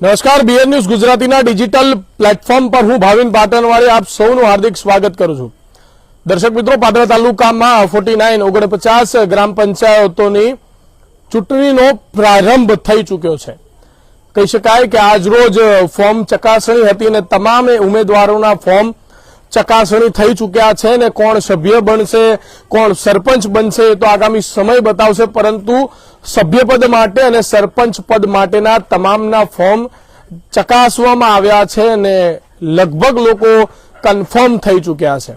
નમસ્કાર BN news ગુજરાતીના digital platform પર હું ભાવિન પાટણવાળે આપ સૌનું હાર્દિક સ્વાગત કરું છું. દર્શક મિત્રો, પાટણ તાલુકામાં ફોર્ટી નાઇન ઓગણપચાસ ગ્રામ પંચાયતોની ચૂંટણીનો પ્રારંભ થઈ ચૂક્યો છે. કહી શકાય કે આજરોજ ફોર્મ ચકાસણી હતી અને તમામે ઉમેદવારોના ફોર્મ ચકાસણી થઈ ચૂક્યા છે ને કોણ સભ્ય બનશે, કોણ સરપંચ બનશે તો આગામી સમય બતાવશે. પરંતુ સભ્યપદ માટે અને સરપંચ પદ માટેના તમામના ફોર્મ ચકાસવામાં આવ્યા છે અને લગભગ લોકો કન્ફર્મ થઈ ચૂક્યા છે.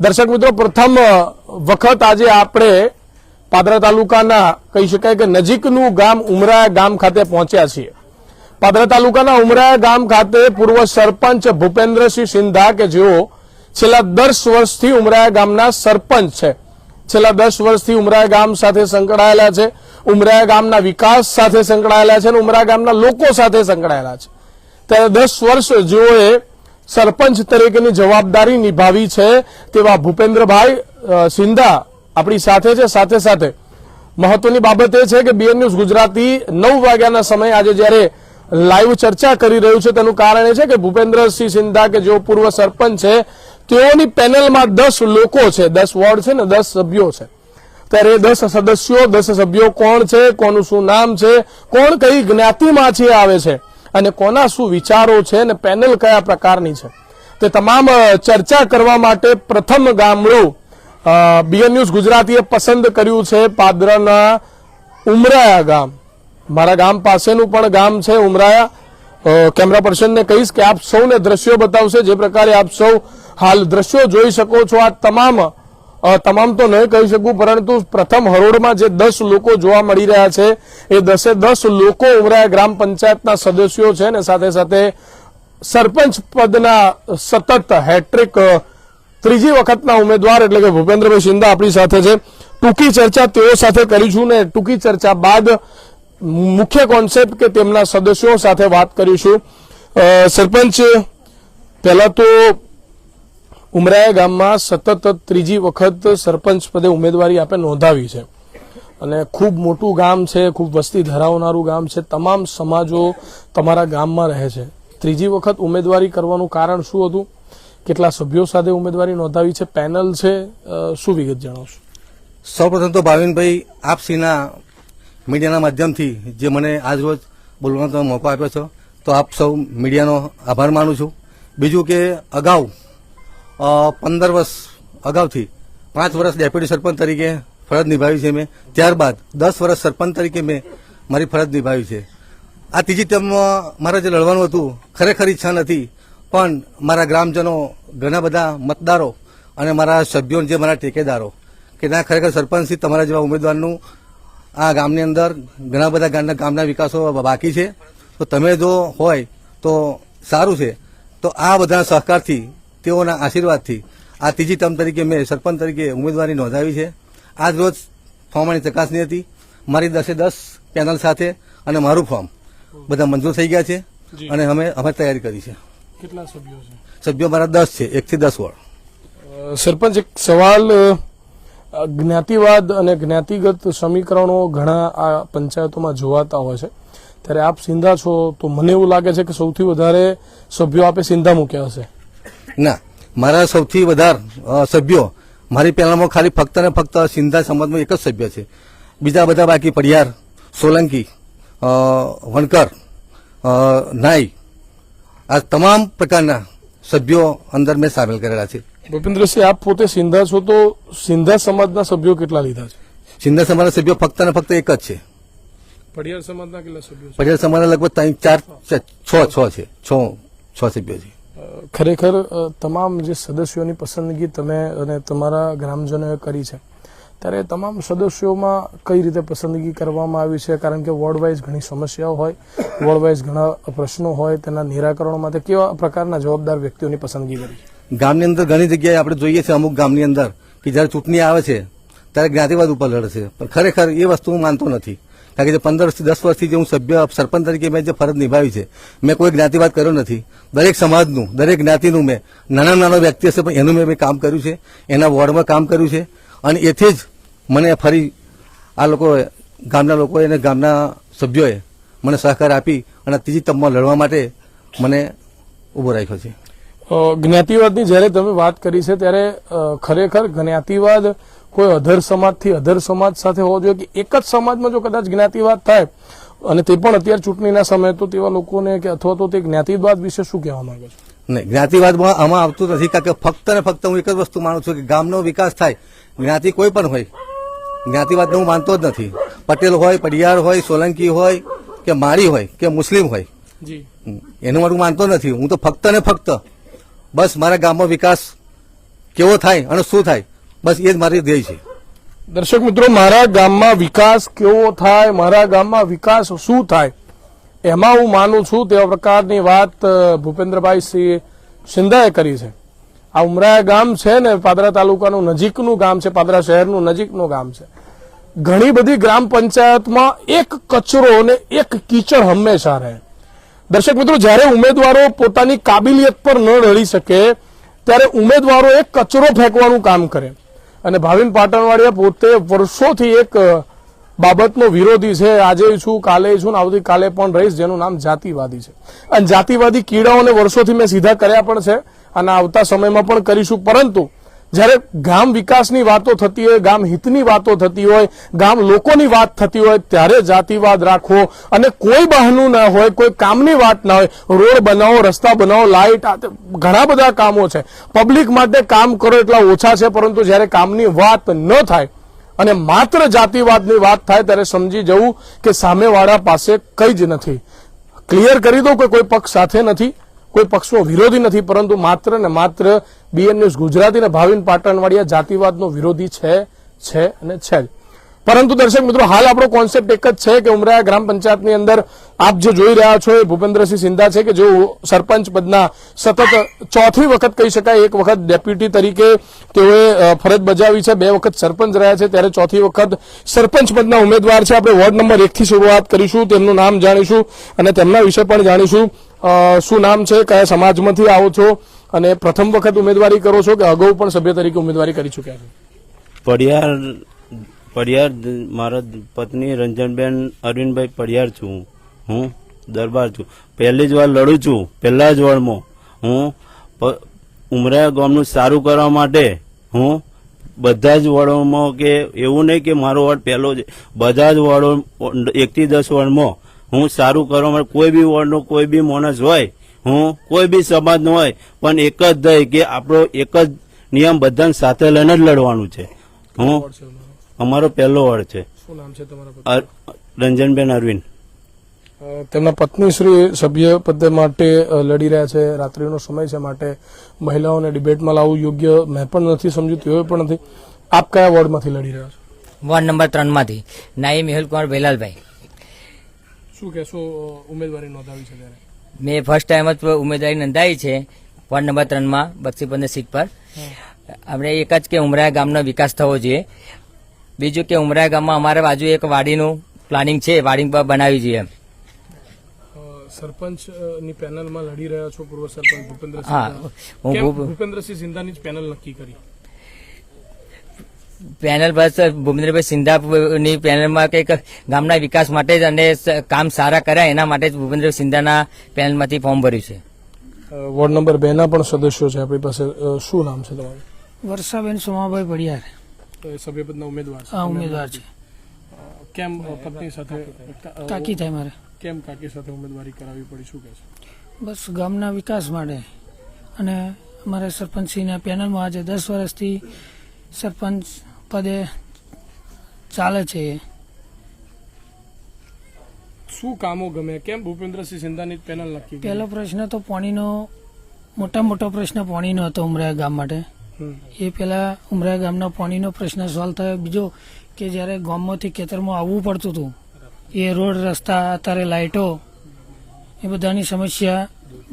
દર્શક મિત્રો, પ્રથમ વખત આજે આપણે પાદરા તાલુકાના કહી શકાય કે નજીકનું ગામ ઉમરાયા ગામ ખાતે પહોંચ્યા છીએ. પાદરા તાલુકાના ઉમરાયા ગામ ખાતે પૂર્વ સરપંચ ભૂપેન્દ્રસિંહ સિંધા કે જેઓ છેલ્લા દસ વર્ષથી ઉમરાયા ગામના સરપંચ છે. છેલ્લા દસ વર્ષથી ઉમરાયા ગામ સાથે સંકળાયેલા છે. ઉમરાયા ગામના વિકાસ સાથે સંકળાયેલા છે અને ઉમરાયા ગામના લોકો સાથે સંકળાયેલા છે. ત્યારે દસ વર્ષ જેઓએ સરપંચ તરીકેની જવાબદારી નિભાવી છે તેવા ભૂપેન્દ્રભાઈ સિંધા આપણી સાથે છે. સાથે સાથે મહત્વની બાબત એ છે કે બીએન ન્યૂઝ ગુજરાતી નવ વાગ્યાના સમયે આજે જ્યારે લાઈવ ચર્ચા કરી રહ્યું છે, તેનું કારણ એ છે કે ભૂપેન્દ્રસિંહ સિંધા કે જેઓ પૂર્વ સરપંચ છે તેઓની પેનલમાં દસ લોકો છે, દસ વોર્ડ છે ને, દસ સભ્યો છે. ત્યારે દસ સદસ્યો, દસ સભ્યો કોણ છે, કોનું શું નામ છે, કોણ કઈ જ્ઞાતિમાંથી આવે છે અને કોના શું વિચારો છે અને પેનલ કયા પ્રકારની છે. તે તમામ ચર્ચા કરવા માટે પ્રથમ ગામડું બીએન ન્યૂઝ ગુજરાતીએ પસંદ કર્યું છે પાદરાના ઉમરાયા ગામ. મારા ગામ પાસેનું પણ ગામ છે ઉમરાયા. કેમેરા પર્સનને કહીશ કે આપ સૌને દ્રશ્યો બતાવશે. જે પ્રકારે આપ સૌ હાલ દ્રશ્યો જોઈ શકો છો. આ તમામ તમામ તો નહીં કહી શકું, પરંતુ પ્રથમ હરોળમાં જે દસ લોકો જોવા મળી રહ્યા છે, એ દસે દસ લોકો ઉમરાયા ગ્રામ પંચાયતના સદસ્યો છે ને સાથે સાથે સરપંચ પદના સતત હેટ્રિક ત્રીજી વખતના ઉમેદવાર એટલે કે ભૂપેન્દ્રભાઈ શિંદા આપણી સાથે છે. ટૂંકી ચર્ચા તેઓ સાથે કરીશું ને ટૂંકી ચર્ચા બાદ મુખ્ય કોન્સેપ્ટ કે તેમના સદસ્યો સાથે વાત કરીશું. સરપંચ, પહેલા તો ઉમરાયા ગામમાં સતત ત્રીજી વખત સરપંચ પદે ઉમેદવારી આપે નોંધાવી છે. અને ખૂબ મોટું ગામ છે, ખૂબ વસ્તી ધરાવનારું ગામ છે, તમામ સમાજો તમારા ગામમાં રહે છે. ત્રીજી વખત ઉમેદવારી કરવાનું કારણ શું હતું? કેટલા સભ્યો સાથે ઉમેદવારી નોંધાવી છે? પેનલ છે? શું વિગત જણાવશો? સૌપ્રથમ તો ભાવિનભાઈ આપસીના મીડિયાના માધ્યમથી જે મને આજ રોજ બોલવાનો તમે મોકો આપ્યો છો, તો આપ સૌ મીડિયાનો આભાર માનું છું. બીજું કે અગાઉ પંદર વર્ષ અગાઉથી પાંચ વર્ષ ડેપ્યુટી સરપંચ તરીકે ફરજ નિભાવી છે મેં. ત્યારબાદ દસ વર્ષ સરપંચ તરીકે મેં મારી ફરજ નિભાવી છે. આ ત્રીજી ટર્મમાં મારે જે લડવાનું હતું, ખરેખર ઈચ્છા નથી, પણ મારા ગ્રામજનો ઘણા બધા મતદારો અને મારા સભ્યો જે મારા ટેકેદારો, કે ના ખરેખર સરપંચથી તમારા જેવા ઉમેદવારનું આ ગામની અંદર ઘણા બધા ગામના ગામના વિકાસો બાકી છે. તો તમે જો હોય તો સારું છે. તો આ બધા સહકારથી તેઓના આશીર્વાદથી આ ત્રીજી ટર્મ તરીકે મેં સરપંચ તરીકે ઉમેદવારી નોંધાવી છે. આજ રોજ ફોર્મની ચકાસણી હતી. મારી દસે દસ પેનલ સાથે અને મારું ફોર્મ. બધા મંજૂર થઈ ગયા છે અને અમે અમે તૈયારી કરી છે. કેટલા સભ્યો છે? સભ્યો મારા દસ છે. એકથી દસ વોર્ડ. સરપંચ એક સવાલ જ્ઞાતિવાદ અને જ્ઞાતિગત સમીકરણો ઘણા આ પંચાયતોમાં જોવાતા હોય છે. ત્યારે આપ સિંધા છો, તો મને એવું લાગે છે કે સૌથી વધારે સભ્યો આપે સિંધા મૂક્યા હશે. ના, મારા સૌથી વધારે સભ્યો, મારી પહેલામાં ખાલી ફક્ત ને ફક્ત સિંધા સમાજમાં એક જ સભ્ય છે. બીજા બધા બાકી પડિયાર, સોલંકી વણકર નાઈ, આ તમામ પ્રકારના સભ્યો અંદર મેં સામેલ કરેલા છે. ભૂપેન્દ્રસિંહ આપ પોતે સિંધા છો તો સિંધા સમાજના સભ્યો કેટલા લીધા છે? સિંધા સમાજના સભ્યો ફક્ત ને ફક્ત એક જ છે. પડિયાર સમાજના કેટલા સભ્યો પડિયાર સમાજના લગભગ ત્રણ ચાર છ છ છે છ. છ સભ્યો છે. ખરેખર તમામ જે સદસ્યોની પસંદગી તમે અને તમારા ગ્રામજનોએ કરી છે. ત્યારે તમામ સદસ્યોમાં કઈ રીતે પસંદગી કરવામાં આવી છે? કારણ કે વોર્ડ વાઇઝ ઘણી સમસ્યાઓ હોય વોર્ડ વાઇઝ ઘણા પ્રશ્નો હોય તેના નિરાકરણ માટે કેવા પ્રકારના જવાબદાર વ્યક્તિઓની પસંદગી કરી છે? ગામની અંદર ઘણી જગ્યાએ આપણે જોઈએ છીએ અમુક ગામની અંદર કે જ્યારે ચૂંટણી આવે છે, ત્યારે જ્ઞાતિવાદ ઉપર લડે છે. પણ ખરેખર એ વસ્તુ હું માનતો નથી. કારણ કે જે પંદર વર્ષથી, દસ વર્ષથી જે હું સભ્ય, સરપંચ તરીકે મેં જે ફરજ નિભાવી છે, મેં કોઈ જ્ઞાતિવાદ કર્યો નથી. દરેક સમાજનું, દરેક જ્ઞાતિનું મેં, નાના નાનો વ્યક્તિ હશે પણ એનું મેં કામ કર્યું છે, એના વોર્ડમાં કામ કર્યું છે. અને એથી જ મને ફરી આ લોકો, ગામના લોકોએ અને ગામના સભ્યોએ મને સહકાર આપી અને ત્રીજી તમમાં લડવા માટે મને ઊભો રાખ્યો છે. જ્ઞાતિવાદની જ્યારે તમે વાત કરી છે ત્યારે ખરેખર જ્ઞાતિવાદ કોઈ અધર સમાજથી અધર સમાજ સાથે હોવો જોઈએ કે એક જ સમાજમાં જો કદાચ જ્ઞાતિવાદ થાય અને તે પણ અત્યારે ચૂંટણીના સમયે તો તેવા લોકોને કે અથવા તો તે જ્ઞાતિવાદ વિશે શું કહેવા માંગે છે? નહીં જ્ઞાતિવાદમાં આમાં આવતું નથી કારણ કે ફક્ત ને ફક્ત હું એક જ વસ્તુ માનું છું કે ગામનો વિકાસ થાય જ્ઞાતિ કોઈ પણ હોય જ્ઞાતિવાદને હું માનતો જ નથી. પટેલ હોય પડિયાર હોય સોલંકી હોય કે માળી હોય કે મુસ્લિમ હોય. એનું મારું માનતો નથી. હું તો ફક્ત ને ફક્ત બસ મારા ગામમાં વિકાસ કેવો થાય અને શું થાય, બસ એ જ મારી ધ્યેય છે. દર્શક મિત્રો, મારા ગામમાં વિકાસ કેવો થાય, મારા ગામમાં વિકાસ શું થાય, એમાં હું માનું છું તેવા પ્રકારની વાત ભૂપેન્દ્રભાઈ સિંહ સિંધાએ કરી છે. આ ઉમરાયા ગામ છે ને, પાદરા તાલુકાનું નજીકનું ગામ છે, પાદરા શહેરનું નજીકનું ગામ છે. ઘણી બધી ગ્રામ પંચાયતમાં એક કચરો અને એક કીચડ હંમેશા રહે. દર્શક મિત્રો, જ્યારે ઉમેદવારો પોતાની કાબિલિયત પર ન રડી શકે, ત્યારે ઉમેદવારો એક કચરો ફેંકવાનું કામ કરે. અને ભાવિન પાટણવાડિયા પોતે વર્ષોથી એક બાબતનો વિરોધી છે. આજે છું, કાલે છું ને આવતીકાલે પણ રહીશ, જેનું નામ જાતિવાદી છે. અને જાતિવાદી કીડાઓને વર્ષોથી મેં સીધા કર્યા પણ છે અને આવતા સમયમાં પણ કરીશું, પરંતુ જ્યારે ગામ વિકાસની વાતો થતી હોય, ગામ હિતની વાતો થતી હોય, ગામ લોકોની વાત થતી હોય, ત્યારે જાતિવાદ રાખવો અને કોઈ બહાનું ના હોય, કોઈ કામની વાત ના હોય, રોડ બનાવો, રસ્તા બનાવો, લાઇટ ઘણા બધા કામો છે. પબ્લિક માટે કામ કરો એટલા ઓછા છે, પરંતુ જ્યારે કામની વાત ન થાય અને માત્ર જાતિવાદની વાત થાય, ત્યારે સમજી જવું કે સામેવાળા પાસે કંઈ જ નથી. ક્લિયર કરી દો કે કોઈ પક્ષ સાથે નથી? કોઈ પક્ષનો વિરોધી નથી, પરંતુ માત્ર ને માત્ર બીએન ન્યૂઝ ગુજરાતી અને ભાવિન પાટણવાડિયા જાતિવાદનો વિરોધી છે છે અને છે જ. પરંતુ દર્શક મિત્રો, હાલ આપણો કોન્સેપ્ટ એક જ છે કે ઉમરાયા ગ્રામ પંચાયતની અંદર આપ જે જોઈ રહ્યા છો એ ભૂપેન્દ્રસિંહ સિંધા છે કે જેઓ સરપંચ પદના સતત ચોથી વખત કહી શકાય, એક વખત ડેપ્યુટી તરીકે તેઓએ ફરજ બજાવી છે, બે વખત સરપંચ રહ્યા છે, ત્યારે ચોથી વખત સરપંચ પદના ઉમેદવાર છે. આપણે વોર્ડ નંબર એકથી શરૂઆત કરીશું, તેમનું નામ જાણીશું અને તેમના વિશે પણ જાણીશું. શું નામ છે? કયા સમાજમાંથી આવો છો? અને પ્રથમ વખત ઉમેદવારી કરો છો કે અગાઉ પણ સભ્ય તરીકે ઉમેદવારી કરી ચૂક્યા છો? પડિયાર પડિયાર મારા પત્ની રંજનબેન અરવિંદભાઈ પડિયાર છું હું. દરબાર છું. પહેલી જ વાર લડું છું. પહેલા જ વારમાં હું ઉમરા ગામનું સારું કરવા માટે હું બધા જ વોર્ડોમાં કે એવું નહીં કે મારો વોર્ડ પહેલો છે બધા જ વોર્ડો એકથી દસ વોર્ડમાં હું સારું કરવા કોઈ બી વોર્ડનો કોઈ બી માણસ હોય હું કોઈ બી સમાજનો હોય પણ એક જ દય કે આપણો એક જ નિયમ બધાને સાથે લઈને જ લડવાનું છે. હું અમારો. પહેલો વોર્ડ છે. શું નામ છે તમારા પતિ? અર- રંજનબેન અરવિંદ. તેમના પત્ની શ્રી સભ્ય પદ માટે લડી રહ્યા છે. રાત્રિનો સમય છે માટે મહિલાઓને ડિબેટમાં લાવવું યોગ્ય મેં પણ નથી સમજ્યું તેઓ પણ નથી. આપ કયા વોર્ડમાંથી લડી રહ્યા છો? વોર્ડ નંબર ત્રણમાંથી. નાઈ મેહુલ કુમાર બેલાલભાઈ શું કહેશો ઉમેદવારી નોંધાવી છે ત્યારે? મેં ફર્સ્ટ ટાઈમ જ ઉમેદવારી નોંધાવી છે વોર્ડ નંબર ત્રણમાં બક્ષીપંદર સીટ પર. આપણે એક જ કે ઉમરાયા ગામનો વિકાસ થવો જોઈએ. બીજું કે ઉમરાયા ગામમાં અમારા બાજુ એક વાડીનું પ્લાનિંગ છે વાડી પર બનાવી જોઈએ સરપંચની પેનલમાં લડી રહ્યા છો પૂર્વ સરપંચ ભૂપેન્દ્રસિંહ હા. હું ભૂપેન્દ્રસિંહ સિંધાની જ પેનલ નક્કી કરી? પેનલ બસ ભૂપેન્દ્રભાઈ સિંધાની પેનલમાં કંઈક ગામના વિકાસ માટે જ અને કામ સારા કર્યા એના માટે જ ભૂપેન્દ્રભાઈ સિંધાના પેનલમાંથી ફોર્મ ભર્યું છે. વોર્ડ નંબર બે ના પણ સદસ્યો છે આપણી પાસે. શું નામ છે તમારું? વર્ષાબેન સોમાભાઈ પડિયાર તો એ સભ્યપદના ઉમેદવાર હા આ ઉમેદવાર છે. કેમ પત્ની સાથે કાકી થાય મારે. કેમ કાકી સાથે ઉમેદવારી કરાવવી પડી? શું કહે છે? બસ ગામના વિકાસ માટે. અને અમારા સરપંચશ્રીના પેનલમાં આજે દસ વર્ષથી સરપંચ પદે ચાલે છે. એ. શું કામો ગમે? કેમ ભૂપેન્દ્રસિંહ સિંધાની પેનલ નક્કી પહેલો પ્રશ્ન તો પાણીનો મોટા મોટો પ્રશ્ન પાણીનો હતો ઉમરાયા ગામ માટે. એ પહેલા ઉમરાયા ગામના પાણીનો પ્રશ્ન સોલ્વ થયો. બીજો કે જ્યારે ગામમાંથી ખેતરમાં આવવું પડતું હતું એ રોડ રસ્તા અત્યારે લાઇટો એ બધાની સમસ્યા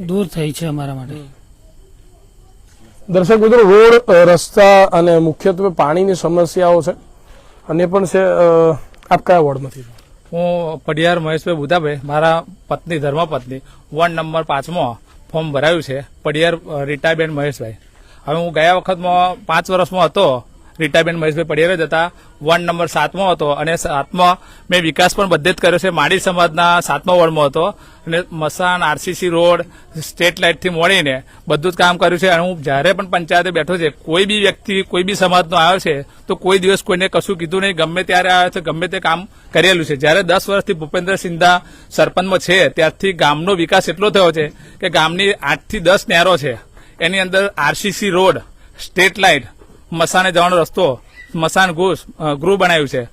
દૂર થઈ છે અમારા માટે. દર્શક મિત્રો, રોડ રસ્તા અને મુખ્યત્વે પાણીની સમસ્યાઓ છે. અને પણ છે આપ કયા વોર્ડમાંથી હું પડિયાર મહેશભાઈ બુધાભાઈ, મારા પત્ની, ધર્મપત્ની, વોર્ડ નંબર પાંચમાં ફોર્મ ભરાયું છે પડિયાર રીટાબેન મહેશભાઈ. હવે હું ગયા વખતમાં પાંચ વર્ષમાં હતો રીટાબેન મહેશભાઈ પડિયાર હતા. વોર્ડ નંબર સાતમો હતો અને સાતમા મેં વિકાસ પણ બધે જ કર્યો છે. માડી સમાજના સાતમા વોર્ડમાં હતો. અને મસાન આરસીસી રોડ, સ્ટેટ લાઇટથી મળીને બધું જ કામ કર્યું છે. અને હું જ્યારે પણ પંચાયતે બેઠો છે, કોઈ બી વ્યક્તિ, કોઈ બી સમાજનો આવ્યો છે, તો કોઈ દિવસ કોઈને કશું કીધું નહીં. ગમે ત્યારે આવ્યો છે, ગમે તે કામ કરેલું છે. જ્યારે દસ વર્ષથી ભૂપેન્દ્ર સિંધા સરપંચમાં છે, ત્યારથી ગામનો વિકાસ એટલો થયો છે કે ગામની આઠથી દસ નહેરો છે. એની અંદર આરસીસી રોડ, સ્ટેટ લાઇટ મસાને જવાનો રસ્તો, મસાન ગૃહ ગૃહ બનાવ્યું છે.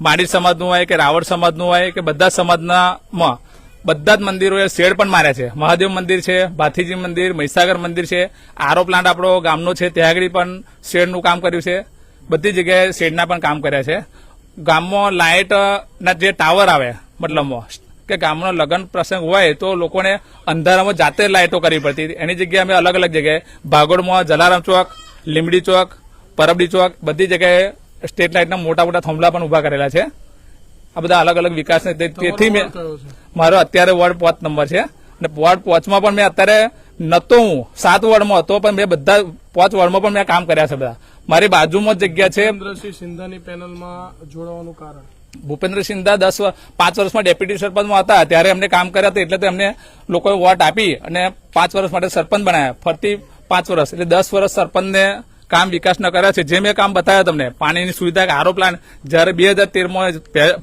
માડી સમાજનું હોય કે રાવળ સમાજનું હોય કે બધા સમાજનામાં, બધા જ મંદિરોએ શેડ પણ માર્યા છે. મહાદેવ મંદિર છે, ભાથીજી મંદિર, મહીસાગર મંદિર છે. આરો પ્લાન્ટ આપણો ગામનો છે ત્યાં પણ શેડનું કામ કર્યું છે. બધી જગ્યાએ શેડના પણ કામ કર્યા છે. ગામમાં લાઇટના જે ટાવર આવે, મતલબમાં, કે ગામનો લગ્ન પ્રસંગ હોય તો લોકોને અંધારામાં જાતે લાઇટો કરવી પડતી. એની જગ્યાએ અમે અલગ અલગ જગ્યાએ, ભાગોળમાં જલારામ ચોક લીમડી ચોક પરબડી ચોક બધી જગ્યાએ સ્ટેટ લાઇટના મોટા મોટા થાંભલા પણ ઊભા કરેલા છે. આ બધા અલગ અલગ વિકાસ તેથી મેં મારો અત્યારે વોર્ડ પાંચ નંબર છે. અને વોર્ડ પાંચમાં પણ મેં અત્યારે નતો હું. સાત વોર્ડમાં હતો પણ મેં બધા પાંચ વોર્ડમાં પણ મેં કામ કર્યા છે બધા. મારી બાજુમાં જ જગ્યા છે. ભૂપેન્દ્રસિંહ સિંધાની પેનલમાં જોડાવાનું કારણ? ભૂપેન્દ્ર સિંધા દસ પાંચ વર્ષમાં ડેપ્યુટી સરપંચમાં હતા. ત્યારે એમને કામ કર્યા હતા એટલે એમને લોકોએ વોટ આપી અને પાંચ વર્ષ માટે સરપંચ બનાવ્યા ફરતી પાંચ વર્ષ એટલે દસ વર્ષ સરપંચને કામ વિકાસના કર્યા છે. જે મેં કામ બતાવ્યા તમને, પાણીની સુવિધા આરો પ્લાન જ્યારે બે હજાર તેરમાં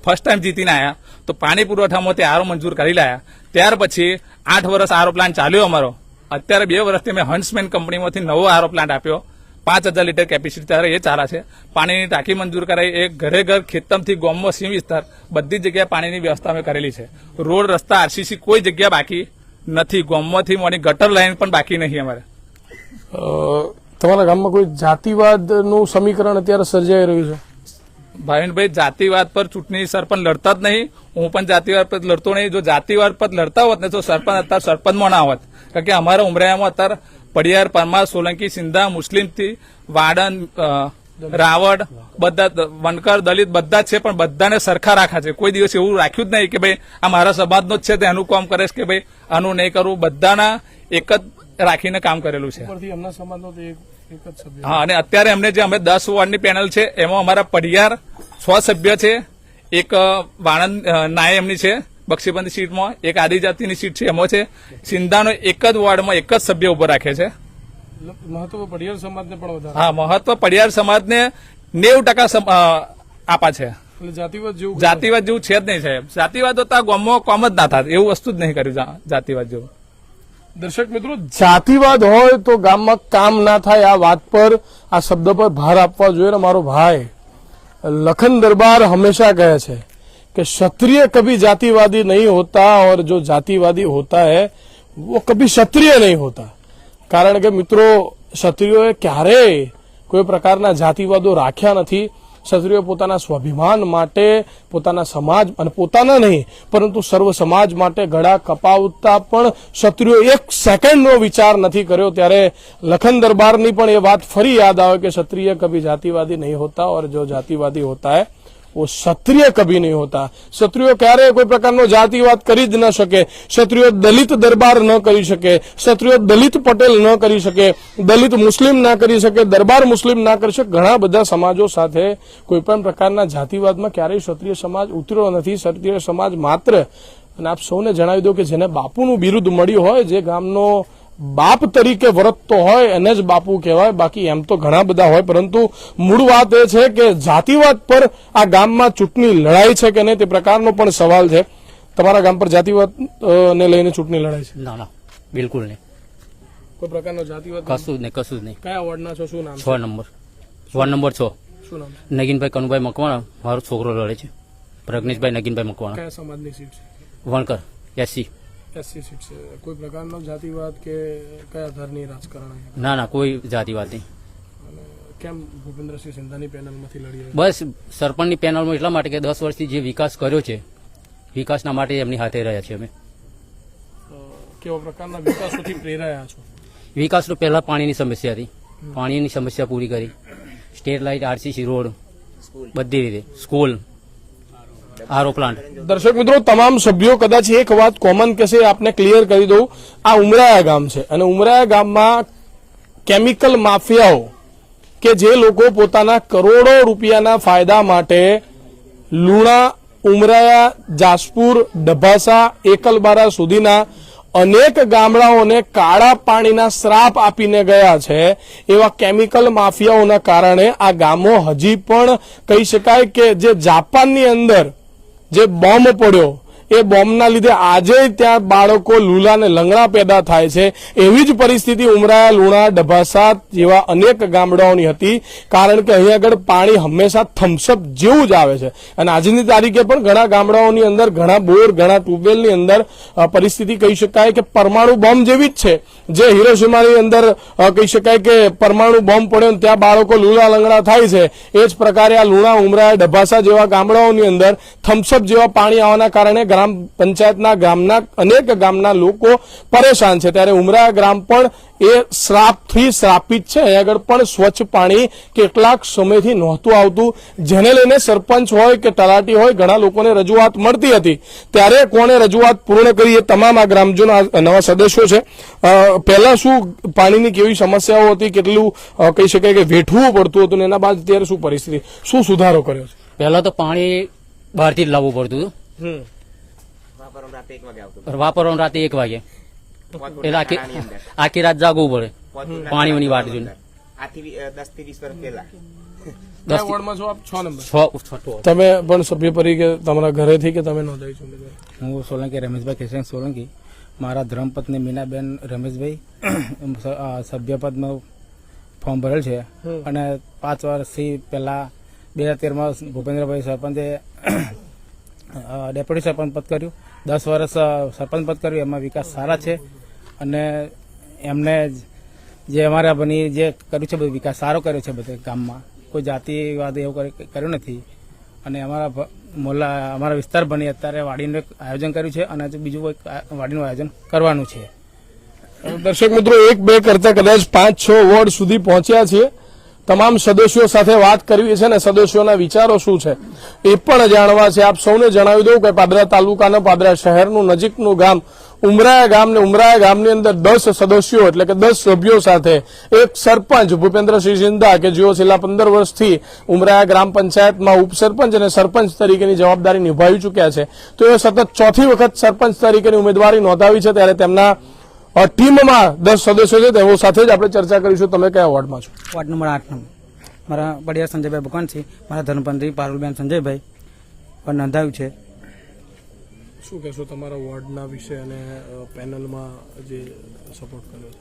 ફર્સ્ટ ટાઈમ જીતીને આવ્યા તો પાણી પુરવઠામાં તે આરો મંજૂર કરી લાયા. ત્યાર પછી આઠ વર્ષ આરો પ્લાન ચાલ્યો અમારો. અત્યારે બે વર્ષથી મેં હન્સમેન કંપનીમાંથી નવો આરો પ્લાન્ટ આપ્યો. પાંચ હજાર લીટર કેપેસિટી ત્યારે એ ચાલે છે. પાણીની ટાંકી મંજૂર કરાઈ. એ ઘરે ઘર ખેતમથી ગોમમાં સીમ વિસ્તાર, બધી જગ્યાએ પાણીની વ્યવસ્થા અમે કરેલી છે. રોડ, રસ્તા, આરસીસી કોઈ જગ્યા બાકી નથી. ગોમમાંથી મળી ગટર લાઈન પણ બાકી નહીં અમારે. તમારા ગામમાં કોઈ જાતિવાદનું સમીકરણ અત્યારે સર્જાઈ રહ્યું છે? ભાવિનભાઈ, જાતિવાદ પર ચૂંટણી સરપંચ લડતા જ નહીં. હું પણ જાતિવાદ પર લડતો નહીં. જો જાતિવાદ પર લડતા હોત ને, તો સરપંચ અત્યારે સરપંચમાં ના હોત. કારણ કે અમારા ઉમરાયામાં અત્યારે પડિયાર પરમાર સોલંકી સિંધા મુસ્લિમથી વાડન અ, રાવડ બધા વનકર દલિત બધા જ છે પણ બધાને સરખા રાખા છે. કોઈ દિવસ એવું રાખ્યું જ નહીં કે ભાઈ આ મારા સમાજનો જ છે તે એનું કામ કરે કે ભાઈ આનું નહીં કરવું બધાના એક જ રાખીને કામ કરેલું છે. એમના હા અને અત્યારે અમને જે અમે દસ વોર્ડની પેનલ છે એમાં અમારા પડિયાર છ સભ્ય છે. એક વાણંદ નાય એમની છે બક્ષીબંધી સીટમાં. એક આદિજાતિની સીટ છે એમાં છે. સિંધાનો એક જ વોર્ડમાં એક જ સભ્ય ઊભો રાખે છે. મહત્વ પડિયાર સમાજને પણ વધારે હા મહત્વ પડિયાર સમાજને નેવું ટકા સમ- અ, આપા છે એટલે જાતિવાદ જેવું જાતિવાદ જેવું છે જ નહીં સાહેબ જાતિવાદ તો ત્યાં ગામમાં કોમ જ ના થાય એવું વસ્તુ જ નહીં કર્યું જા- જાતિવાદ જેવું દર્શક મિત્રો જાતિવાદ હોય તો ગામમાં કામ ના થાય આ વાત પર આ શબ્દ પર ભાર આપવા જોઈએ ને મારો ભાઈ લખન દરબાર હંમેશા કહે છે कि क्षत्रिय कभी जातिवादी नहीं होता और जो जातिवादी होता है वो कभी क्षत्रिय नहीं होता કારણ કે મિત્રો, ક્ષત્રિયોએ ક્યારેય કોઈ પ્રકારના જાતિવાદો રાખ્યા નથી. ક્ષત્રિયો પોતાના સ્વાભિમાન માટે, પોતાના સમાજ, અને પોતાના નહીં, પરંતુ સર્વ સમાજ માટે ગળા કપાવતા પણ ક્ષત્રિયો એક સેકન્ડનો વિચાર નથી કર્યો. ત્યારે લખન દરબારની પણ એ વાત ફરી યાદ આવે કે ક્ષત્રિય કભી જાતિવાદી નહીં હોતા, ઓર જો જાતિવાદી હોતા હોય वो ક્ષત્રિય કભી નહીં હોતા क्षत्रियो ક્યારેય કોઈ પ્રકારનો જાતિવાદ કરી જ ન શકે ક્ષત્રિયો દલિત દરબાર ન કરી શકે ક્ષત્રિયો દલિત પટેલ ન કરી શકે દલિત મુસ્લિમ ના કરી શકે દરબાર મુસ્લિમ ના કરી શકે ઘણા બધા સમાજો સાથે કોઈ પણ પ્રકારના જાતિવાદમાં ક્યારેય ક્ષત્રિય સમાજ ઉતર્યો નથી। ક્ષત્રિય સમાજ માત્ર, અને આપ સૌને જણાવી દો કે જેને બાપુનું બિરુદ મળ્યું હોય, જે ગામનો બાપ તરીકે વરતતો હોય એને જ બાપુ કહેવાય. બાકી એમ તો ઘણા બધા હોય પરંતુ મૂળ વાત એ છે કે જાતિવાદ પર આ ગામમાં ચૂંટણી લડાઈ છે કે નહીં તે પ્રકારનો પણ સવાલ છે. તમારા ગામ પર જાતિવાદ ને લઈને ચૂંટણી લડાઈ છે? ના ના. બિલકુલ નહીં. કોઈ પ્રકારનો જાતિવાદ કશું જ નહીં કશું જ નહીં. કયા વોર્ડના છો? શું નામ છ નંબર. વોર્ડ નંબર છ? શું નામ નગીનભાઈ કનુભાઈ મકવાણા. મારો છોકરો લડે છે. પ્રજ્ઞેશભાઈ નગીનભાઈ મકવાણા. કયા સમાજની સીટ છે? વણકર એસસી એસસી સીટ છે. કોઈ પ્રકારનો જાતિવાદ કે કયા આધારની રાજકારણ ના ના કોઈ જાતિવાદ નહીં. કેમ ભૂપેન્દ્રસિંહ સિંધાની પેનલમાંથી લડી રહ્યા બસ સરપંચની પેનલમાં એટલા માટે કે દસ વર્ષથી જે વિકાસ કર્યો છે વિકાસના માટે એમની હાથે રહ્યા છે અમે. કેવા પ્રકારના વિકાસોથી પ્રેરાયા છો? વિકાસ તો પહેલા પાણીની સમસ્યા હતી. પાણીની સમસ્યા પૂરી કરી. સ્ટેટ લાઇટ આરસીસી રોડ બધી રીતે. સ્કૂલ. RO plant. દર્શક મિત્રો, તમામ સભ્યો કદાચ એક વાત કોમન કહેશે આપને ક્લિયર કરી દઉં. આ ઉમરાયા ગામ છે અને ઉમરાયા ગામમાં કેમિકલ માફિયાઓ કે જે લોકો પોતાના કરોડો રૂપિયાના ફાયદા માટે લુણા, ઉમરાયા, જાસપુર, ડભાસા, એકલબારા સુધીના અનેક ગામડાઓને કાળા પાણીના શ્રાપ આપીને ગયા છે એવા કેમિકલ માફિયાઓના કારણે આ ગામો હજી પણ કહી શકાય કે જે જાપાનની અંદર જે બોમ્બ પડ્યો એ બોમ્બના લીધે આજે ત્યાં બાળકો લૂલા અને લંગડા પેદા થાય છે. એવી જ પરિસ્થિતિ ઉમરાયા લુણા, ડભાસા જેવા અનેક ગામડાઓની હતી. કારણ કે અહીં આગળ પાણી હંમેશા થમ્સઅપ જેવું જ આવે છે. અને આજની તારીખે પણ ઘણા ગામડાઓની અંદર, ઘણા બોર, ઘણા ટ્યુબવેલની અંદર પરિસ્થિતિ કહી શકાય કે પરમાણુ બોમ્બ જેવી જ છે. જે હિરોશીમાની અંદર કહી શકાય કે પરમાણુ બોમ્બ પડ્યો ત્યાં બાળકો લૂલા, લંગડા થાય છે. એ જ પ્રકારે આ લુણા, ઉમરાયા, ડભાસા જેવા ગામડાઓની અંદર થમ્સઅપ જેવા પાણી આવવાના કારણે ગ્રામ પંચાયતના ગામના અનેક ગામના લોકો પરેશાન છે. ત્યારે ઉમરા ગ્રામ પણ એ શ્રાપથી શ્રાપિત છે. અહીં આગળ પણ સ્વચ્છ પાણી કેટલાક સમયથી નહોતું આવતું. જેને લઈને સરપંચ હોય કે તલાટી હોય ઘણા લોકોને રજૂઆત મળતી હતી. ત્યારે કોણે રજૂઆત પૂર્ણ કરી એ તમામ આ ગ્રામજનો નવા સદસ્યો છે. પહેલા શું પાણીની કેવી સમસ્યાઓ હતી કેટલું કહી શકાય કે વેઠવું પડતું હતું ને એના બાદ અત્યારે શું પરિસ્થિતિ શું સુધારો કર્યો છે? પહેલા તો પાણી બહારથી જ લાવવું પડતું હતું. વાપરવાનું રાતે એક વાગે એટલે આખી આખી રાત જાગવું પડે. પાણીની વાટ જોઈને. તમે પણ સભ્ય તરીકે તમારા ઘરેથી કે તમે નોંધાઈ છો? હું સોલંકી રમેશભાઈ કિશન સોલંકી. મારા ધર્મપત્ની મીનાબેન રમેશભાઈ સભ્યપદમાં ફોર્મ ભરેલ છે. અને પાંચ વર્ષથી પહેલા બે હજાર તેરમાં ભૂપેન્દ્રભાઈ સરપંચે ડેપ્યુટી સરપંચ પદ કર્યું. દસ વર્ષ સરપંચ પદ કર્યું, એમાં વિકાસ સારા છે. અને એમને જે અમારા બની, જે કર્યું છે બધું, વિકાસ સારો કર્યો છે બધે ગામમાં. કોઈ જાતિવાદ એવું કરી- કર્યું નથી. અને અમારા મોલા અમારા વિસ્તાર બની અત્યારે વાડીનું એક આયોજન કર્યું છે અને બીજું એક વાડીનું આયોજન કરવાનું છે. દર્શક મિત્રો, એક બે કરતા કદાચ પાંચ, છ વોર્ડ સુધી પહોંચ્યા છીએ. તમામ સદસ્યો સાથે વાત કરવી છે ને સદસ્યોના વિચારો શું છે એ પણ જાણવા છે. આપ સૌને જણાવી દઉં કે પાદરા તાલુકાના પાદરા શહેરનું નજીકનું ગામ ઉમરાયા ગામ ને ઉમરાયા ગામની અંદર દસ સદસ્યો એટલે કે દસ સભ્યો સાથે એક સરપંચ ભૂપેન્દ્રસિંહ સિંધા કે જેઓ છેલ્લા પંદર વર્ષથી ઉમરાયા ગ્રામ પંચાયતમાં ઉપસરપંચ અને સરપંચ તરીકેની જવાબદારી નિભાવી ચૂક્યા છે. તો એ સતત ચોથી વખત સરપંચ તરીકેની ઉમેદવારી નોંધાવી છે. ત્યારે તેમના ટીમમાં દસ સદસ્યો છે તેઓ સાથે જ આપણે ચર્ચા કરીશું. તમે કયા વોર્ડમાં છો? વોર્ડ નંબર આઠ નંબર મારા પડિયાર સંજયભાઈ ભગવાનસિંહ મારા ધર્મપંથી પારુલબેન સંજયભાઈ. પણ નોંધાયું છે. શું કહેશો તમારા વોર્ડના વિશે અને પેનલમાં જે સપોર્ટ કર્યો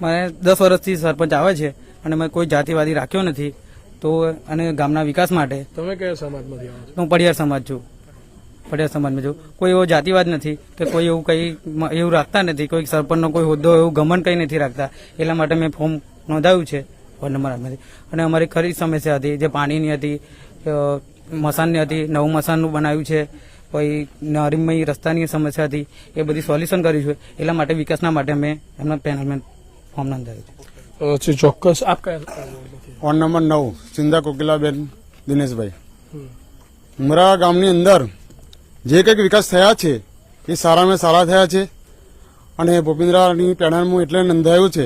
મારે દસ વર્ષથી સરપંચ આવે છે અને મેં કોઈ જાતિવાદી રાખ્યો નથી. તો અને ગામના વિકાસ માટે તમે કયા સમાજમાંથી આવો છો? હું પડિયાર સમાજ છું. પડિયાર સમાજમાં. છું કોઈ એવો જાતિવાદ નથી કે કોઈ એવું કંઈ એવું રાખતા નથી કોઈ સરપંચનો કોઈ હોદ્દો એવું ગમન કંઈ નથી રાખતા એટલા માટે મેં ફોર્મ નોંધાવ્યું છે વોર્ડ નંબર આઠમાંથી. અને અમારી ખરી સમસ્યા હતી જે પાણીની હતી મસાનની હતી નવું મસાનનું બનાવ્યું છે કોઈ નરીમય રસ્તાની સમસ્યા હતી એ બધી સોલ્યુશન કર્યું છે. એટલા માટે વિકાસના માટે અમે એમના પેનલમાં ફોર્મ નોંધાવ્યું છે. ચોક્કસ આપ કયા વોર્ડ નંબર નવ સિંધા કોકિલાબેન દિનેશભાઈ. ઉમરા ગામની અંદર જે કંઈક વિકાસ થયા છે એ સારામાં સારા થયા છે. અને ભૂપેન્દ્રની પ્રેરણામાં એટલે નોંધાયું છે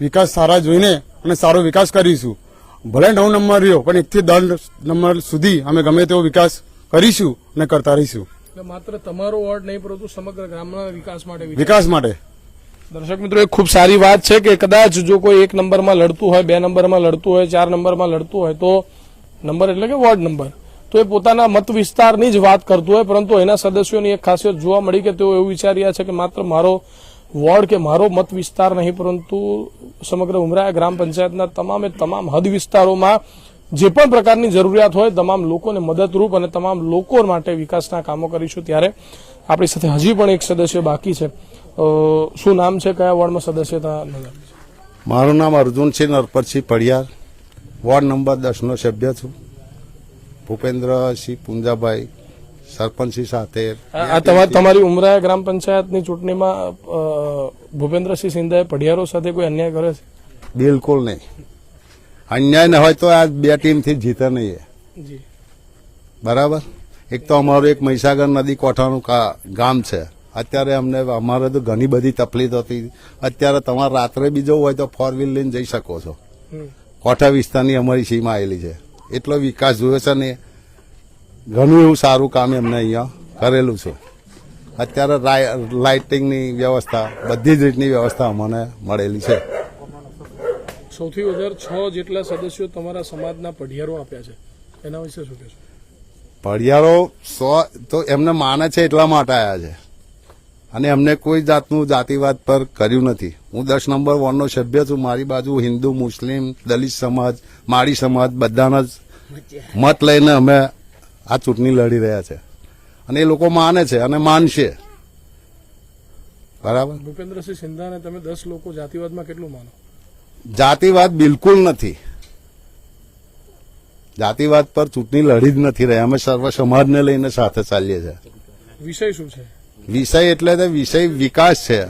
વિકાસ સારા જોઈને અને સારો વિકાસ કરીશું. ભલે નવ નંબર રહ્યો પણ એકથી દસ નંબર સુધી અમે ગમે તેવો વિકાસ કરીશું અને કરતા રહીશું. એટલે માત્ર તમારો વોર્ડ નહીં પરંતુ સમગ્ર ગામના વિકાસ માટે વિકાસ માટે. દર્શક મિત્રો એ ખૂબ સારી વાત છે કે કદાચ જો કોઈ એક નંબરમાં લડતું હોય બે નંબરમાં લડતું હોય ચાર નંબરમાં લડતું હોય તો નંબર એટલે કે વોર્ડ નંબર. તો એ પોતાના મત વિસ્તારની જ વાત કરતું હોય, પરંતુ એના સદસ્યોની એક ખાસિયત જોવા મળી કે તેઓ એવું વિચારી છે કે માત્ર મારો વોર્ડ કે મારો મત વિસ્તાર નહીં, પરંતુ સમગ્ર ઉમરાયા ગ્રામ પંચાયતના તમામે તમામ હદ વિસ્તારોમાં જે પણ પ્રકારની જરૂરિયાત હોય, તમામ લોકોને મદદરૂપ અને તમામ લોકો માટે વિકાસના કામો કરીશું ત્યારે આપણી સાથે હજી પણ એક સદસ્ય બાકી છે. શું નામ છે? કયા વોર્ડમાં સદસ્યતા મારું નામ અર્જુનસિંહ નરપતસિંહ પડિયાર. વોર્ડ નંબર દસનો સભ્ય છું. ભૂપેન્દ્રસિંહ પુંજાભાઈ સરપંચશ્રી સાથે આ આ તમારી ઉમરા ગ્રામ પંચાયતની ચૂંટણીમાં ભૂપેન્દ્રસિંહ સિંધાએ પઢિયારો સાથે કોઈ અન્યાય કર્યો છે? બિલકુલ નહીં. અન્યાય ન હોય તો આ બે ટીમથી જીતે નહીં બરાબર? એક તો અમારું એક મહીસાગર નદી કોઠાનું ગામ છે. અત્યારે અમને અમારે તો ઘણી બધી તકલીફ હતી. અત્યારે તમારે રાત્રે બી જવું હોય તો ફોર વ્હીલ લઈને જઈ શકો છો. કોઠા વિસ્તારની અમારી સીમા આવેલી છે. એટલો વિકાસ જોયો છે ને ઘણું એવું સારું કામ એમને અહીંયા કરેલું છે. અત્યારે લાઇટિંગની વ્યવસ્થા બધી જ રીતની વ્યવસ્થા અમને મળેલી છે. સૌથી વધારે છ જેટલા સદસ્યો તમારા સમાજના પઢિયારો આપ્યા છે. એના વિશે શું કહેશો? પડિયારો સો તો એમને માને છે એટલા માટે આવ્યા છે. અને એમને કોઈ જાતનું જાતિવાદ પર કર્યું નથી. હું દસ નંબર વોર્ડનો સભ્ય છું. મારી બાજુ હિન્દુ મુસ્લિમ દલિત સમાજ માળી સમાજ બધાના જ મત લઈને અમે આ ચૂંટણી લડી રહ્યા છે. અને એ લોકો માને છે અને માનશે. બરાબર? ભૂપેન્દ્રસિંહ સિંધાને તમે દસ લોકો જાતિવાદમાં કેટલું માનો? જાતિવાદ બિલકુલ નથી. જાતિવાદ પર ચૂંટણી લડી જ નથી રહ્યા. અમે સર્વ સમાજને લઈને સાથે ચાલીએ છીએ. વિષય શું છે? વિષય એટલે તે વિષય વિકાસ છે.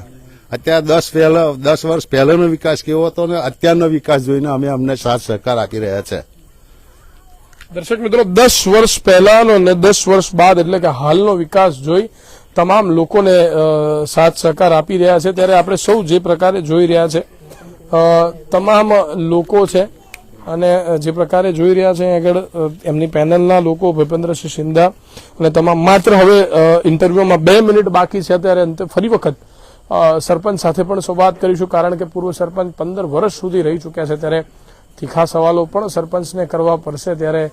અત્યારે દસ પહેલા દસ વર્ષ પહેલાનો વિકાસ કેવો હતો ને અત્યારનો વિકાસ જોઈને અમે અમને સાથ સહકાર આપી રહ્યા છે. દર્શક મિત્રો, દસ વર્ષ પહેલાનો અને દસ વર્ષ બાદ એટલે કે હાલનો વિકાસ જોઈ તમામ લોકોને સાથ સહકાર આપી રહ્યા છે. ત્યારે આપણે સૌ જે પ્રકારે જોઈ રહ્યા છે તમામ લોકો છે અને જે પ્રકારે જોઈ રહ્યા છે આગળ એમની પેનલના લોકો, ભૂપેન્દ્રસિંહ સિંધા અને તમામ માત્ર હવે ઇન્ટરવ્યુમાં બે મિનિટ બાકી છે. ત્યારે અંતે ફરી વખત સરપંચ સાથે પણ સંવાદ કરીશું, કારણ કે પૂર્વ સરપંચ પંદર વર્ષ સુધી રહી ચૂક્યા છે. ત્યારે તીખા સવાલો પણ સરપંચને કરવા પડશે ત્યારે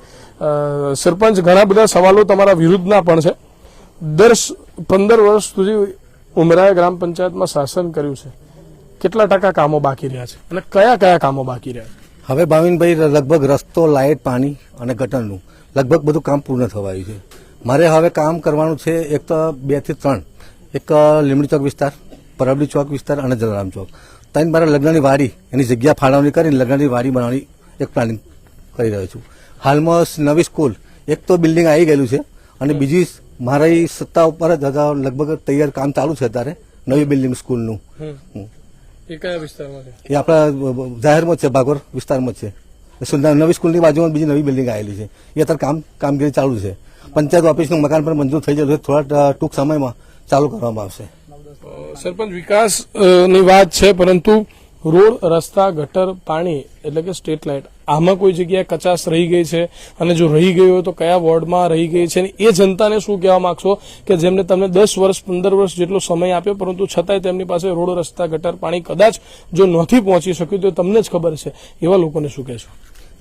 સરપંચ ઘણા બધા સવાલો તમારા વિરુદ્ધના પણ છે. દસ પંદર વર્ષ સુધી ઉમરાએ ગ્રામ પંચાયતમાં શાસન કર્યું છે. કેટલા ટકા કામો બાકી રહ્યા છે અને કયા કયા કામો બાકી રહ્યા છે? હવે ભાવિનભાઈ લગભગ રસ્તો, લાઇટ, પાણી અને ગટરનું લગભગ બધું કામ પૂર્ણ થવાયું છે. મારે હવે કામ કરવાનું છે એક તો બેથી ત્રણ. એક લીમડી ચોક વિસ્તાર, પરબડી ચોક વિસ્તાર અને જલારામ ચોક. ત્રણ મારા લગ્નની વાડી એની જગ્યા ફાળવણી કરીને લગ્નની વાડી બનાવવાની એક પ્લાનિંગ કરી રહ્યો છું. હાલમાં નવી સ્કૂલ એક તો બિલ્ડિંગ આવી ગયેલું છે અને બીજી મારી સત્તા ઉપર જ લગભગ તૈયાર કામ ચાલુ છે અત્યારે નવી બિલ્ડિંગ સ્કૂલનું. એ કયા વિસ્તારમાં છે? એ આપણા જાહેરમાં જ છે ભાગોર વિસ્તારમાં છે. નવી સ્કૂલની બાજુમાં બીજી નવી બિલ્ડિંગ આવેલી છે. એ અત્યારે કામ કામગીરી ચાલુ છે. પંચાયત ઓફિસનું મકાન પણ મંજૂર થઈ ગયેલું છે. થોડા ટૂંક સમયમાં ચાલુ કરવામાં આવશે. સરપંચ, વિકાસની વાત છે, પરંતુ રોડ, રસ્તા, ગટર, પાણી, એટલે કે સ્ટ્રીટ લાઇટ, આમાં કોઈ જગ્યાએ કચાશ રહી ગઈ છે? અને જો રહી ગઈ હોય તો કયા વોર્ડમાં રહી ગઈ છે? એ જનતાને શું કહેવા માંગશો કે જેમને તમને દસ વર્ષ, પંદર વર્ષ જેટલો સમય આપ્યો, પરંતુ છતાંય તેમની પાસે રોડ, રસ્તા, ગટર, પાણી કદાચ જો નથી પહોંચી શક્યું તો તમને જ ખબર છે. એવા લોકોને શું કહેશો?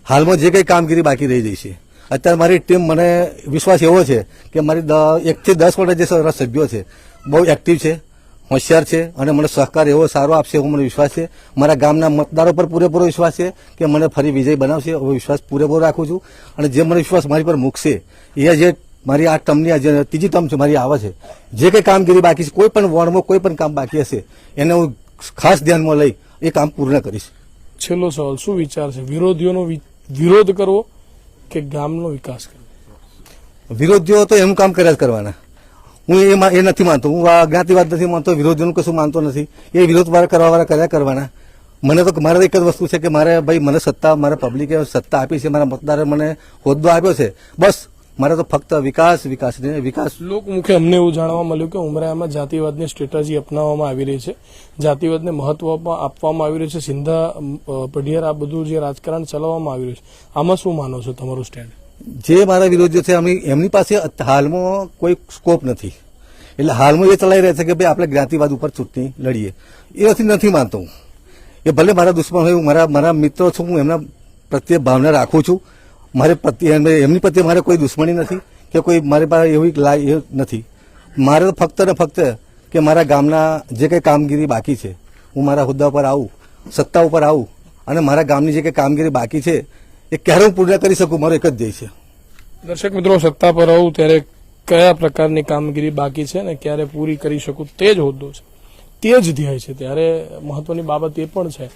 હાલમાં જે કંઈ કામગીરી બાકી રહી ગઈ છે. અત્યારે મારી ટીમ મને વિશ્વાસ એવો છે કે મારી એકથી દસ વર્ષ જે સભ્યો છે, બહુ એક્ટિવ છે. હોશિયાર છે અને મને સહકાર એવો સારો આપશે એવો મને વિશ્વાસ છે. મારા ગામના મતદારો પર પૂરેપૂરો વિશ્વાસ છે કે મને ફરી વિજય બનાવશે એવો વિશ્વાસ પૂરેપૂરો રાખું છું. અને જે મને વિશ્વાસ મારી પર મૂકશે એ જે મારી આ ટર્મની આ જે ત્રીજી ટર્મ છે મારી આવે છે. જે કંઈ કામગીરી બાકી છે કોઈ પણ વોર્ડમાં કોઈ પણ કામ બાકી હશે એને હું ખાસ ધ્યાનમાં લઈ એ કામ પૂર્ણ કરીશ. છેલ્લો સવાલ શું વિચાર છે? વિરોધીઓનો વિરોધ કરવો કે ગામનો વિકાસ કરવો? વિરોધીઓ તો એમ કામ કર્યા જ કરવાના. હું એમાં એ નથી માનતો. હું આ જ્ઞાતિવાદ નથી માનતો, વિરોધીનું કશું માનતો નથી. એ વિરોધ મારે કરવા વાળા કર્યા કરવાના. મને તો મારે એક જ વસ્તુ છે કે મારે, ભાઈ, મને સત્તા, મારે પબ્લિકે સત્તા આપી છે, મારા મતદારે મને હોદ્દો આપ્યો છે. બસ, મારે તો ફક્ત વિકાસ વિકાસ ને વિકાસ. લોકમુખે અમને એવું જાણવા મળ્યું કે ઉમરાયામાં જાતિવાદની સ્ટ્રેટેજી અપનાવવામાં આવી રહી છે. જાતિવાદને મહત્વ આપવા- આપવામાં આવી રહ્યું છે. સિંધા પઢિયાર આ બધું જે રાજકારણ ચલાવવામાં આવી રહ્યું છે. આમાં શું માનો છો તમારું સ્ટેન્ડ? જે મારા વિરોધીઓ છે એમની પાસે હાલમાં કોઈ સ્કોપ નથી. એટલે હાલમાં એ ચલાવી રહ્યા છે કે ભાઈ આપણે જ્ઞાતિવાદ ઉપર ચૂંટણી લડીએ. એ નથી નથી માનતો હું. એ ભલે મારા દુશ્મન હોય, હું મારા મારા મિત્રો છું, હું એમના પ્રત્યે ભાવના રાખું છું. મારે પ્રત્યે, એમને- પ્રત્યે મારે કોઈ દુશ્મની નથી કે કોઈ મારી પાસે એવી લાય નથી. મારે તો ફક્ત ને ફક્ત કે મારા ગામના જે કંઈ કામગીરી બાકી છે, હું મારા હોદ્દા પર આવું, સત્તા ઉપર આવું, અને મારા ગામની જે કંઈ કામગીરી બાકી છે એ ક્યારે હું પૂર્ણ કરી શકું? મારો એક જ ધ્યેય છે. દર્શક મિત્રો, સત્તા પર આવું ત્યારે કયા પ્રકારની કામગીરી બાકી છે ને ક્યારે પૂરી કરી શકું તે જ હોદ્દો છે. તે જ ધ્યેય છે. ત્યારે મહત્વની બાબત એ પણ છે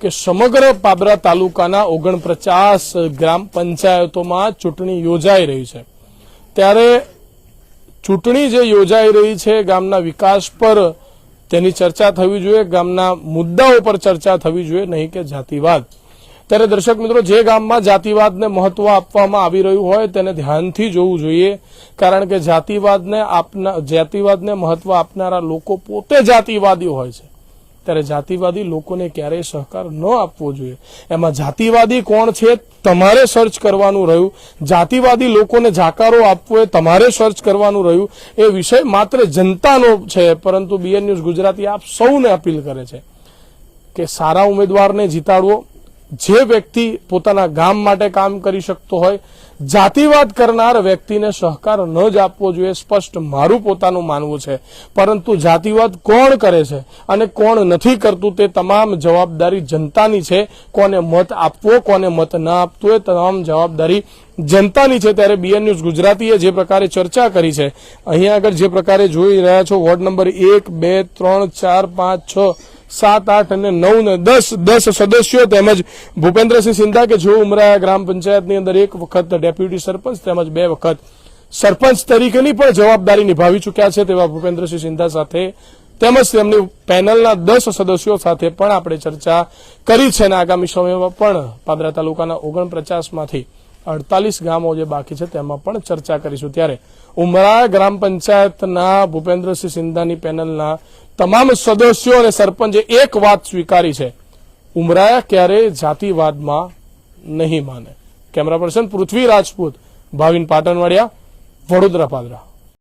કે સમગ્ર પાબરા તાલુકાના ઓગણપચાસ ગ્રામ પંચાયતોમાં ચૂંટણી યોજાઈ રહી છે. ત્યારે ચૂંટણી જે યોજાઈ રહી છે ગામના વિકાસ પર તેની ચર્ચા થવી જોઈએ, ગામના મુદ્દાઓ પર ચર્ચા થવી જોઈએ, નહીં કે જાતિવાદ. ત્યારે દર્શક મિત્રો, જે ગામમાં જાતિવાદને મહત્વ આપવામાં આવી રહ્યું હોય તેને ધ્યાનથી જોવું જોઈએ. કારણ કે જાતિવાદને આપના, જાતિવાદને મહત્વ આપનારા લોકો પોતે જાતિવાદી હોય છે. ત્યારે જાતિવાદી લોકોને ક્યારેય સહકાર ન આપવો જોઈએ. એમાં જાતિવાદી કોણ છે તમારે સર્ચ કરવાનું રહ્યું. જાતિવાદી લોકોને જાકારો આપવો એ તમારે સર્ચ કરવાનું રહ્યું. એ વિષય માત્ર જનતાનો છે, પરંતુ બીએન ન્યૂઝ ગુજરાતી આપ સૌને અપીલ કરે છે કે સારા ઉમેદવારને જીતાડવો. જે વ્યક્તિ પોતાના ગામ માટે કામ કરી શકતો હોય, જાતિવાદ કરનાર વ્યક્તિને સહકાર ન જ આપવો જોઈએ સ્પષ્ટ મારું પોતાનું માનવું છે. પરંતુ જાતિવાદ કોણ કરે છે અને કોણ નથી કરતું તે તમામ જવાબદારી જનતાની છે. કોને મત આપવો, કોને મત ન આપવો એ તમામ જવાબદારી જનતાની છે. ત્યારે બીએન ન્યૂઝ ગુજરાતીએ જે પ્રકારે ચર્ચા કરી છે, અહીંયા આગળ જે પ્રકારે જોઈ રહ્યા છો, વોર્ડ નંબર એક, બે, ત્રણ, ચાર, પાંચ, છ સાત, આઠ અને નવ ને દસ દસ સદસ્યો તેમજ ભૂપેન્દ્રસિંહ સિંધા કે જેઓ ઉમરા ગ્રામ પંચાયતની અંદર એક વખત ડેપ્યુટી સરપંચ તેમજ બે વખત સરપંચ તરીકેની પણ જવાબદારી નિભાવી ચૂક્યા છે તેવા ભૂપેન્દ્રસિંહ સિંધા સાથે તેમજ તેમની પેનલના દસ સદસ્યો સાથે પણ આપણે ચર્ચા કરી છે અને આગામી સમયમાં પણ પાદરા તાલુકાના ઓગણપચાસમાંથી અડતાલીસ ગામો જે બાકી છે તેમાં પણ ચર્ચા કરીશું. ત્યારે ઉમરા ગ્રામ પંચાયતના ભૂપેન્દ્રસિંહ સિંધાની પેનલના તમામ સદસ્યો અને સરપંચે એક વાત સ્વીકારી છે. ઉમરાયા ક્યારેય જાતિવાદમાં નહીં માને. Camera person Prithvi Rajput Bhavin Patanwadiya, Vadodara Padra.